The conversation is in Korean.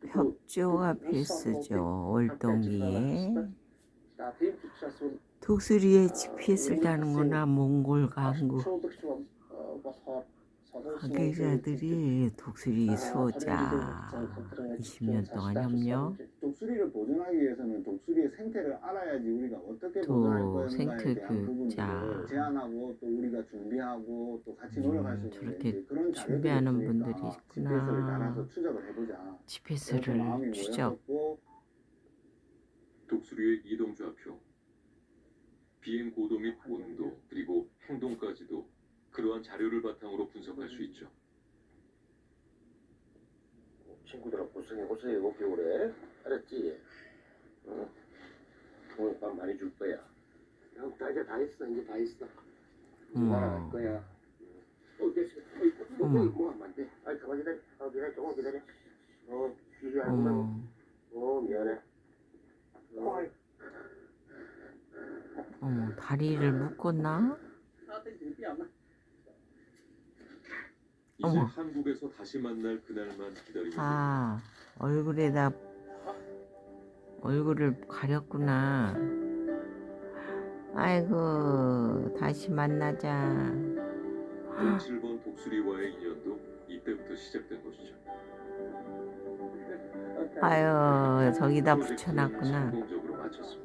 벽조가 필수죠. 올동이에 독수리에 지피했을 다는구나 몽골 강국. 관계자들이 독수리 수호자 20년 동안 협력? 또 생태 교육자. 음, 저렇게 준비하는 분들이 있구나. GPS를 추적. 독수리의 이동 좌표 비행 고도 및 온도 그리고 행동까지도 그러한 자료를 바탕으로 분석할 수 있죠. 친구들아 고생해 고생해 올 겨울에 알았지? 어? 오늘 밤 많이 줄 거야. 형, 다 이제 다 했어 이제 다 했어. 어머. 날아갈 거야. 어 됐어. 어이, 어머. 뭐, 뭐 하면 안 돼. 아이 가만 기다려. 어 기다려 조금 기다려. 어 쉬지 않고. 어머 어 미안해. 어, 어머 다리를 묶었나? 이제 어머. 한국에서 다시 만날 그날만 기다리면 아 얼굴에다 얼굴을 가렸구나 아이고 다시 만나자 됩니다. 7번 독수리와의 인연도 이때부터 시작된 것이죠. 아유 저기다 붙여놨구나 성공적으로 마쳤습니다.